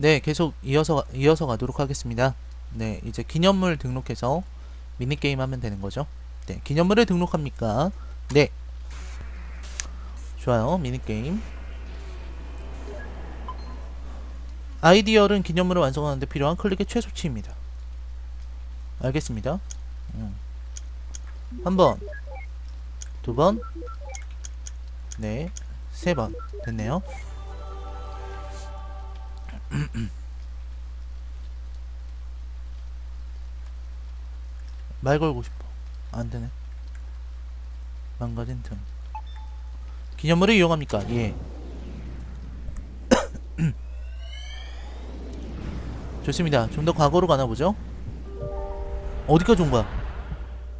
네, 계속 이어서 이어서 가도록 하겠습니다. 네, 이제 기념물 등록해서 미니 게임 하면 되는 거죠. 네, 기념물을 등록합니까? 네. 좋아요. 미니 게임. 아이디어는 기념물을 완성하는데 필요한 클릭의 최소치입니다. 알겠습니다. 음. 한 번, 두 번, 네, 세 번 됐네요. 말 걸고 싶어. 안 되네. 망가진 등. 기념물을 이용합니까? 예. 좋습니다. 좀 더 과거로 가나 보죠? 어디까지 온 거야?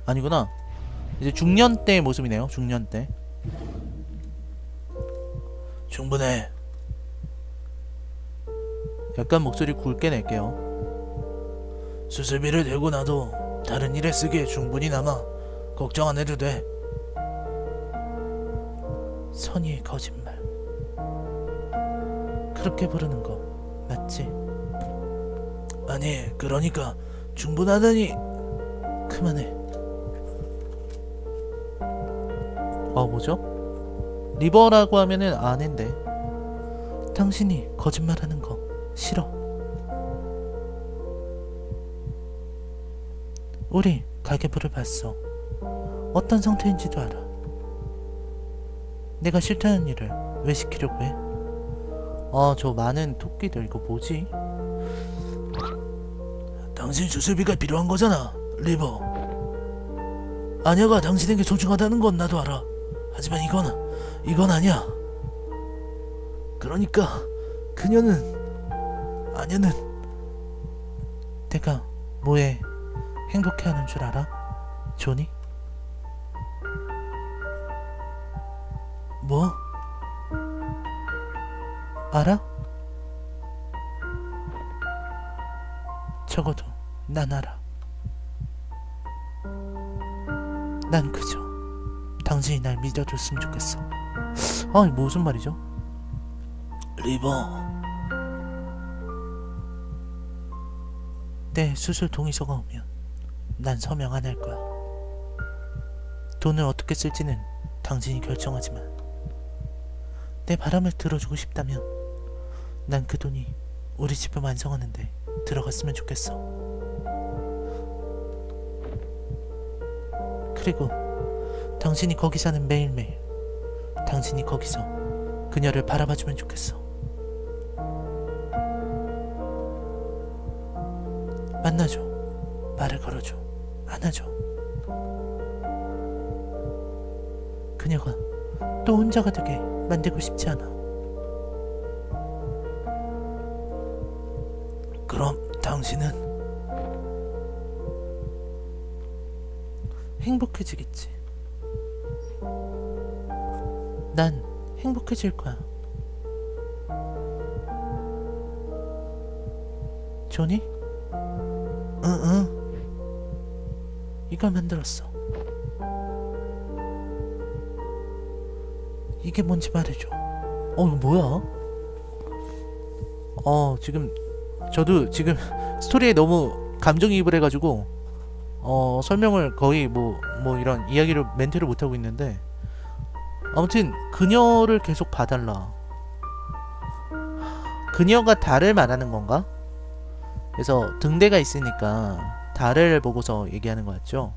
아니구나. 이제 중년 때의 모습이네요. 중년 때. 충분해. 약간 목소리 굵게 낼게요. 수술비를 대고 나도 다른 일에 쓰기에 충분히 남아. 걱정 안 해도 돼. 선의의 거짓말. 그렇게 부르는 거 맞지? 아니, 그러니까 충분하다니. 그만해. 어, 뭐죠? 리버라고 하면은 아는데. 당신이 거짓말하는 거 싫어. 우리 가계부를 봤어. 어떤 상태인지도 알아. 내가 싫다는 일을 왜 시키려고 해? 아, 저 많은 토끼들 이거 뭐지? 당신 수술비가 필요한 거잖아, 리버. 아냐가 당신에게 소중하다는 건 나도 알아. 하지만 이건 이건 아니야. 그러니까 그녀는 아냐는 내가 뭐에 행복해하는 줄 알아? 조니? 뭐? 알아? 적어도 난 알아. 난 그저 당신이 날 믿어줬으면 좋겠어. 아, 이거 무슨 말이죠? 리버. 내 수술 동의서가 오면 난 서명 안 할 거야. 돈을 어떻게 쓸지는 당신이 결정하지만 내 바람을 들어주고 싶다면 난 그 돈이 우리 집을 완성하는데 들어갔으면 좋겠어. 그리고 당신이 거기 사는 매일매일 당신이 거기서 그녀를 바라봐주면 좋겠어. 만나줘. 말을 걸어줘. 안아줘. 그녀가 또 혼자가 되게 만들고 싶지 않아. 그럼 당신은 행복해지겠지. 난 행복해질 거야. 조니? 응, 응. 이걸 만들었어. 이게 뭔지 말해줘. 어, 이거 뭐야? 어, 지금, 저도 지금 스토리에 너무 감정이입을 해가지고, 어, 설명을 거의 뭐, 뭐 이런 이야기를, 멘트를 못하고 있는데, 아무튼, 그녀를 계속 봐달라. 그녀가 달을 말하는 건가? 그래서 등대가 있으니까 달을 보고서 얘기하는 거 같죠?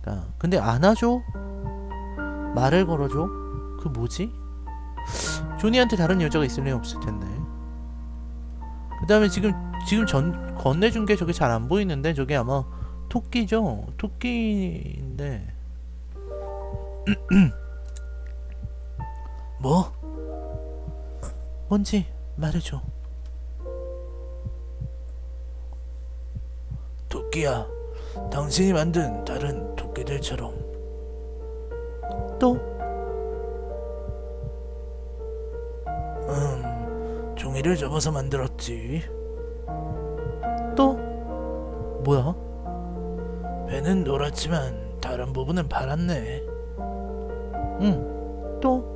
그러니까 근데 안아줘? 말을 걸어줘? 그 뭐지? 조니한테 다른 여자가 있을 리 없을 텐데. 그 다음에 지금 지금 전 건네준 게 저게 잘 안 보이는데 저게 아마 토끼죠? 토끼인데 뭐? 뭔지 말해줘. 토끼야, 당신이 만든 다른 토끼들처럼 또? 음, 종이를 접어서 만들었지. 또? 뭐야? 배는 노랗지만 다른 부분은 파랗네. 응, 또?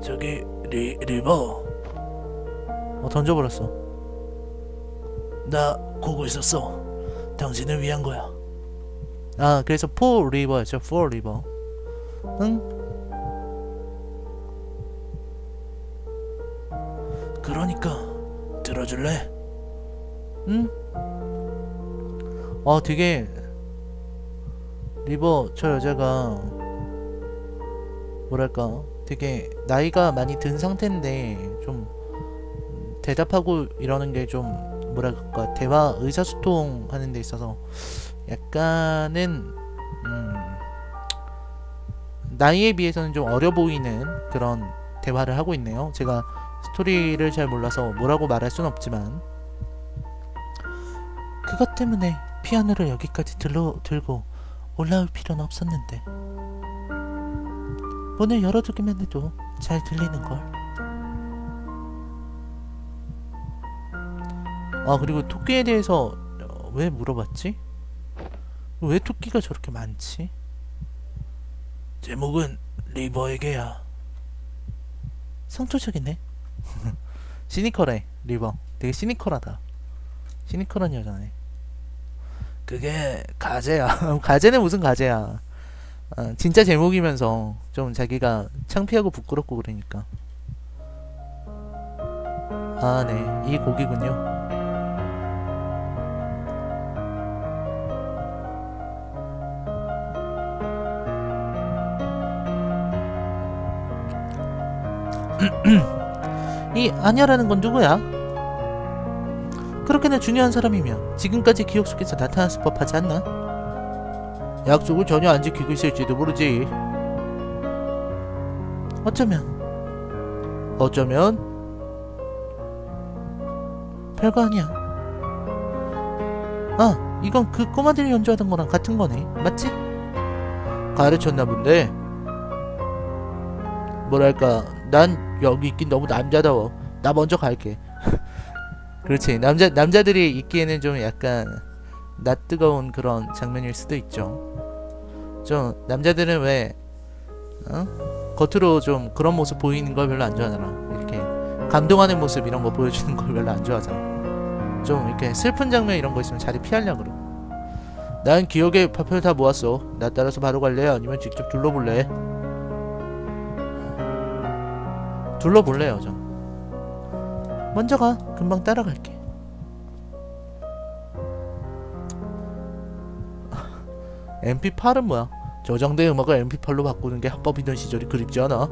저기 리, 리버 어 던져버렸어 나 보고 있었어 당신을 위한 거야 아 그래서 포 리버였죠 포 리버 응? 그러니까 들어줄래? 응? 어 되게 리버 저 여자가 뭐랄까 되게 나이가 많이 든 상태인데 좀 대답하고 이러는 게좀 뭐랄까 대화 의사소통 하는 데 있어서 약간은 음 나이에 비해서는 좀 어려 보이는 그런 대화를 하고 있네요. 제가 스토리를 잘 몰라서 뭐라고 말할 순 없지만. 그것 때문에 피아노를 여기까지 들러, 들고 올라올 필요는 없었는데. 문을 열어두기만 해도 잘 들리는걸 아 그리고 토끼에 대해서 어, 왜 물어봤지? 왜 토끼가 저렇게 많지? 제목은 리버에게야. 상투적이네. 시니컬해 리버. 되게 시니컬하다. 시니컬한 여자네. 그게 가제야. 가제는 무슨 가제야? 아, 진짜 제목이면서 좀 자기가 창피하고 부끄럽고 그러니까. 아 네. 이 곡이군요 이 아냐라는 건 누구야? 그렇게나 중요한 사람이면 지금까지 기억 속에서 나타났을 법하지 않나? 약속을 전혀 안 지키고 있을지도 모르지. 어쩌면 어쩌면 별거 아니야. 아, 이건 그 꼬마들이 연주하던 거랑 같은 거네. 맞지? 가르쳤나 본데. 뭐랄까, 난 여기 있긴 너무 남자다워. 나 먼저 갈게. 그렇지. 남자 남자들이 있기에는 좀 약간 낯 뜨거운 그런 장면일 수도 있죠. 좀 남자들은 왜 어? 겉으로 좀 그런 모습 보이는 걸 별로 안 좋아하잖아. 이렇게 감동하는 모습 이런 거 보여주는 걸 별로 안 좋아하잖아. 좀 이렇게 슬픈 장면 이런 거 있으면 자리 피하려 그러고. 난 기억에 파편을 다 모았어. 나 따라서 바로 갈래? 아니면 직접 둘러볼래? 둘러볼래요, 전. 먼저 가. 금방 따라갈게. MP8은 뭐야? 저장된 음악을 MP8로 바꾸는 게 합법이던 시절이 그립지 않아?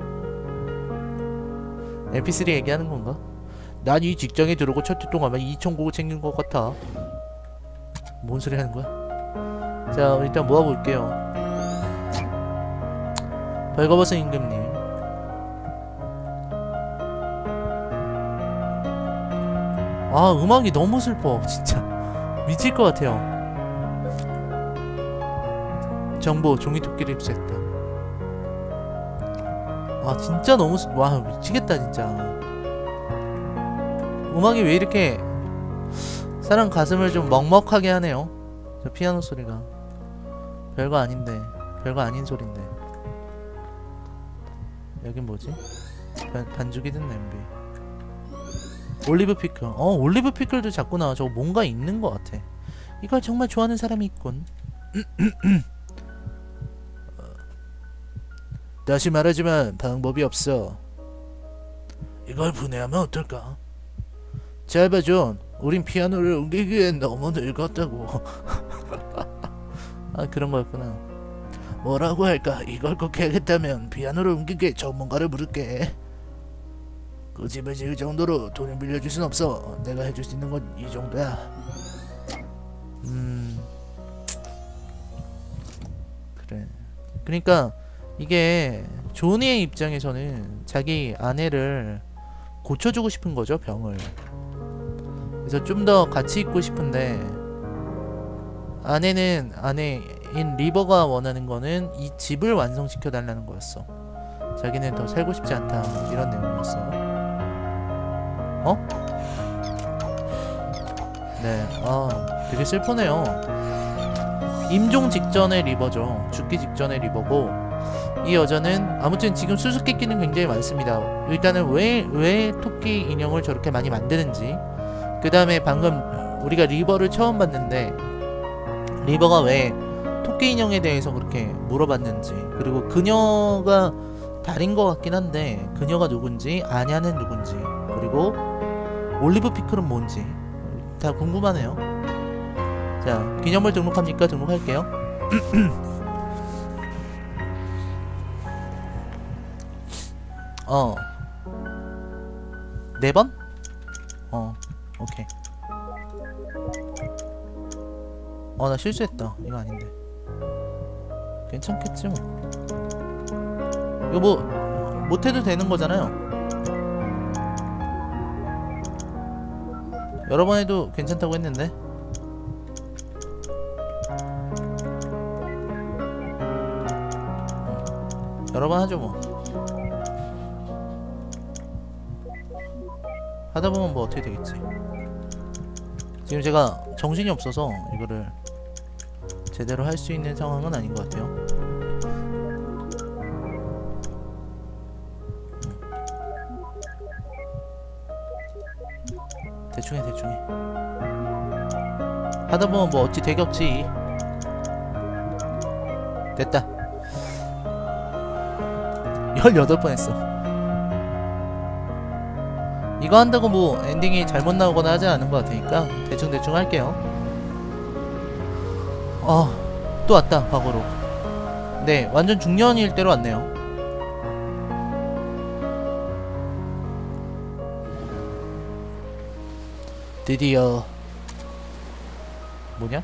MP3 얘기하는 건가? 난 이 직장에 들어오고 첫해 동안만 2,000곡을 챙긴 것 같아. 뭔 소리 하는 거야? 자, 일단 모아볼게요. 벌거벗은 임금님. 아 음악이 너무 슬퍼. 진짜. 미칠 것 같아요. 정보 종이토끼를 입수했다. 아 진짜 너무 슬... 와 미치겠다 진짜. 음악이 왜 이렇게 사람 가슴을 좀 먹먹하게 하네요? 저 피아노 소리가. 별거 아닌데 별거 아닌 소린데. 여긴 뭐지? 반, 반죽이 든 냄비 올리브 피클 어 올리브 피클도 자꾸 나와 저거 뭔가 있는 것 같아 이걸 정말 좋아하는 사람이 있군 다시 말하지만 방법이 없어 이걸 분해하면 어떨까 잘 봐, 존. 우린 피아노를 옮기기엔 너무 늙었다고. 아, 그런 거였구나. 뭐라고 할까? 이걸 꼭 해야겠다면 피아노를 옮기게 전문가를 부를게. 지을 정도로 돈을 빌려줄 순 없어. 내가 해줄 수 있는 건 이 정도야. 음. 그래. 그러니까 이게 조니의 입장에서는 자기 아내를 고쳐주고 싶은 거죠 병을. 그래서 좀 더 같이 있고 싶은데 아내는 아내인 리버가 원하는 거는 이 집을 완성시켜 달라는 거였어. 자기는 더 살고 싶지 않다 이런 내용이었어. 어? 네, 아 되게 슬프네요. 임종 직전의 리버죠. 죽기 직전의 리버고 이 여자는 아무튼 지금 수수께끼는 굉장히 많습니다. 일단은 왜 왜 토끼 인형을 저렇게 많이 만드는지 그 다음에 방금 우리가 리버를 처음 봤는데 리버가 왜 토끼 인형에 대해서 그렇게 물어봤는지 그리고 그녀가 달인 것 같긴 한데 그녀가 누군지 아냐는 누군지 그리고 올리브 피클은 뭔지 다 궁금하네요. 자 기념물 등록합니까? 등록할게요. 어. 네 번? 어, 오케이. 어, 나 실수했다. 이거 아닌데. 괜찮겠지 뭐. 이거 뭐, 못해도 되는 거잖아요. 여러 번 해도 괜찮다고 했는데. 여러 번 하죠 뭐. 하다 보면 뭐 어떻게 되겠지. 지금 제가 정신이 없어서 이거를 제대로 할 수 있는 상황은 아닌 것 같아요. 대충 해 대충 해. 하다 보면 뭐 어찌 되겠지. 됐다. 18번 했어. 이거 한다고 뭐 엔딩이 잘못 나오거나 하지 않은 것 같으니까 대충대충 할게요. 어, 또 왔다, 과거로. 네, 완전 중년 일대로 왔네요. 드디어 뭐냐?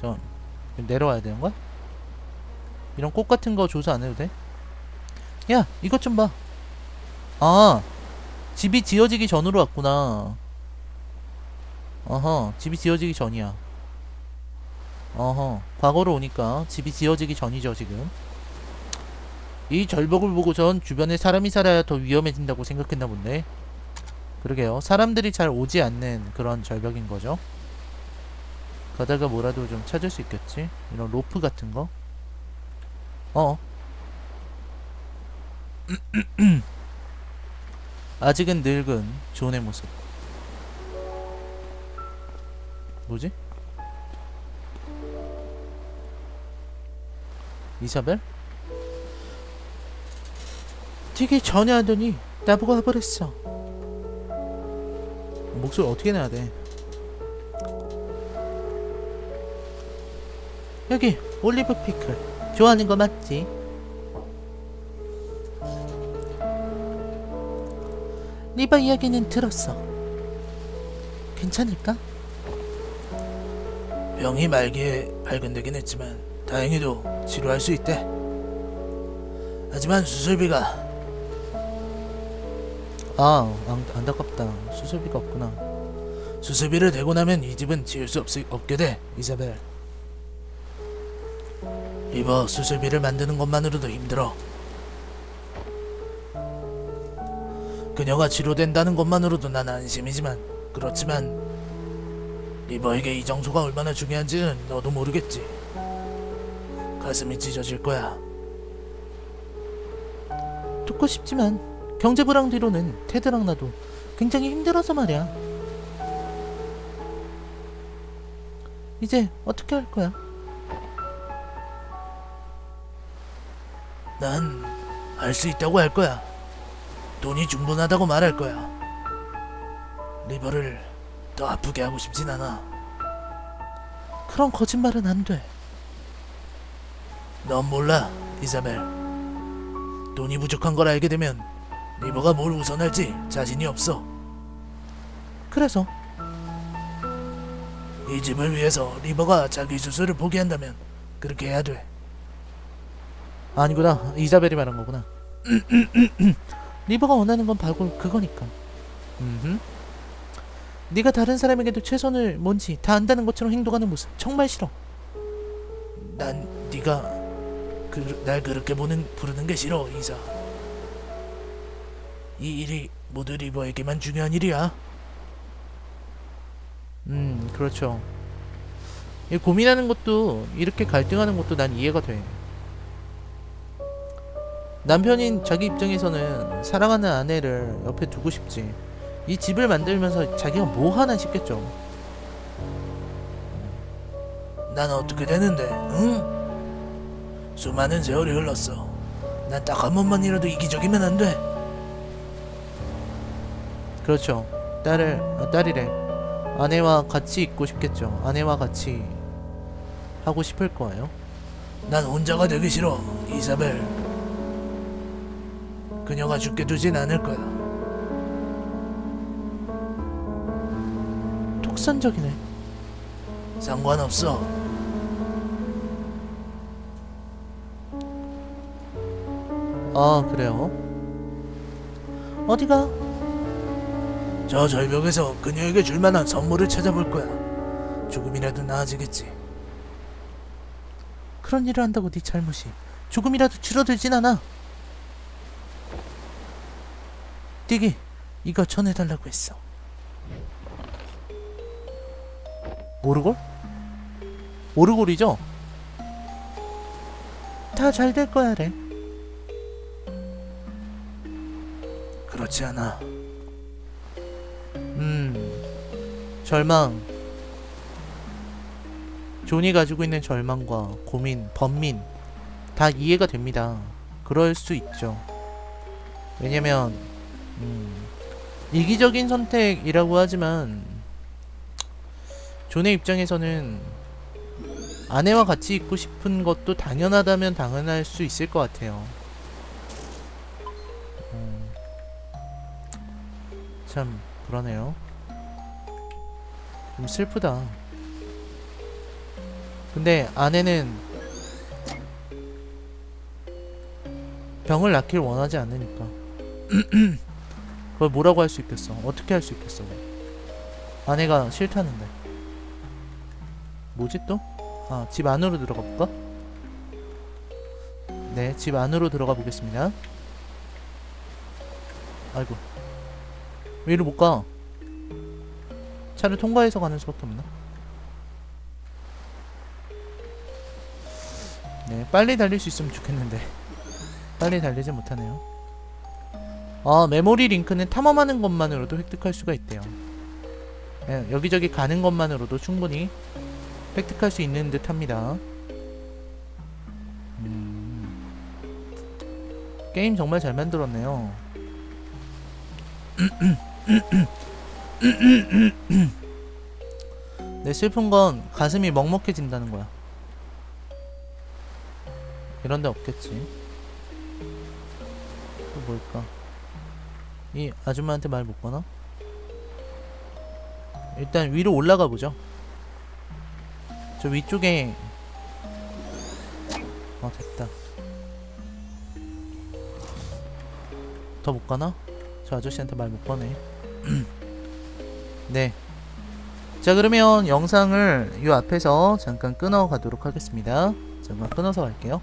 잠깐 내려와야 되는 거야? 이런 꽃 같은 거 조사 안 해도 돼? 야, 이것 좀 봐. 아, 집이 지어지기 전으로 왔구나. 어허, 집이 지어지기 전이야. 어허, 과거로 오니까 집이 지어지기 전이죠, 지금. 이 절벽을 보고선 주변에 사람이 살아야 더 위험해진다고 생각했나 본데. 그러게요. 사람들이 잘 오지 않는 그런 절벽인 거죠. 가다가 뭐라도 좀 찾을 수 있겠지? 이런 로프 같은 거. 어. 아직은 늙은 존의 모습. 뭐지? 이사벨? 되게 전혀 하더니 나보고 와버렸어. 목소리 어떻게 내야 돼? 여기 올리브 피클 좋아하는 거 맞지? 리바 이야기는 들었어. 괜찮을까? 병이 말기에 발견되긴 했지만 다행히도 치료할 수 있대. 하지만 수술비가 아, 안, 안타깝다. 수술비가 없구나. 수술비를 대고 나면 이 집은 지을 수 없, 없게 돼, 이사벨. 이버 수술비를 만드는 것만으로도 힘들어. 그녀가 치료된다는 것만으로도 난 안심이지만 그렇지만 리버에게 이 장소가 얼마나 중요한지는 너도 모르겠지. 가슴이 찢어질 거야. 듣고 싶지만 경제 불황 뒤로는 테드랑 나도 굉장히 힘들어서 말이야. 이제 어떻게 할 거야? 난 할 수 있다고 할 거야. 돈이 충분하다고 말할 거야. 리버를 더 아프게 하고 싶진 않아. 그런 거짓말은 안 돼. 넌 몰라, 이사벨. 돈이 부족한 걸 알게 되면 리버가 뭘 우선할지 자신이 없어. 그래서 이 집을 위해서 리버가 자기 수술을 포기한다면 그렇게 해야 돼. 아니구나. 이자벨이 말한 거구나. 리버가 원하는 건 바로 그거니까. 음. 네가 다른 사람에게도 최선을 뭔지 다 안다는 것처럼 행동하는 모습 정말 싫어. 난 네가 그, 날 그렇게 보는 부르는 게 싫어, 이사. 이 일이 모두 리버에게만 중요한 일이야. 음, 그렇죠. 이 고민하는 것도 이렇게 갈등하는 것도 난 이해가 돼. 남편인 자기 입장에서는 사랑하는 아내를 옆에 두고 싶지. 이 집을 만들면서 자기가 뭐 하나 싶겠죠. 난 어떻게 되는데, 응? 수많은 세월이 흘렀어. 난 딱 한 번만이라도 이기적이면 안 돼. 그렇죠. 딸을 아, 딸이래. 아내와 같이 있고 싶겠죠. 아내와 같이 하고 싶을 거예요. 난 혼자가 되기 싫어, 이사벨. 그녀가 죽게 두진 않을 거야. 독선적이네. 상관없어. 아 그래요? 어디가? 저 절벽에서 그녀에게 줄 만한 선물을 찾아볼 거야. 조금이라도 나아지겠지. 그런 일을 한다고 네 잘못이 조금이라도 줄어들진 않아. 띠기 이거 전해달라고 했어. 오르골? 오르골이죠? 다 잘 될 거야 래. 그렇지 않아. 음, 절망. 존이 가지고 있는 절망과 고민, 번민 다 이해가 됩니다. 그럴 수 있죠. 왜냐면 음, 이기적인 선택이라고 하지만 존의 입장에서는 아내와 같이 있고 싶은 것도 당연하다면 당연할 수 있을 것 같아요. 음, 참 그러네요. 좀 슬프다. 근데 아내는 병을 낳길 원하지 않으니까. 그걸 뭐라고 할 수 있겠어? 어떻게 할 수 있겠어? 아내가 싫다는데. 뭐지 또? 아, 집 안으로 들어가 볼까? 네, 집 안으로 들어가 보겠습니다. 아이고. 왜 이리 못 가? 차를 통과해서 가는 수밖에 없나? 네, 빨리 달릴 수 있으면 좋겠는데 빨리 달리지 못하네요. 아, 메모리 링크는 탐험하는 것만으로도 획득할 수가 있대요. 네, 여기저기 가는 것만으로도 충분히 획득할 수 있는 듯 합니다. 음, 게임 정말 잘 만들었네요. 내 슬픈 건 가슴이 먹먹해진다는 거야. 이런 데 없겠지. 또 뭘까? 이 아줌마한테 말 못 거나? 일단 위로 올라가 보죠. 저 위쪽에 어 됐다. 더 못 가나? 저 아저씨한테 말 못 거네. 네. 자 그러면 영상을 이 앞에서 잠깐 끊어 가도록 하겠습니다. 잠깐 끊어서 갈게요.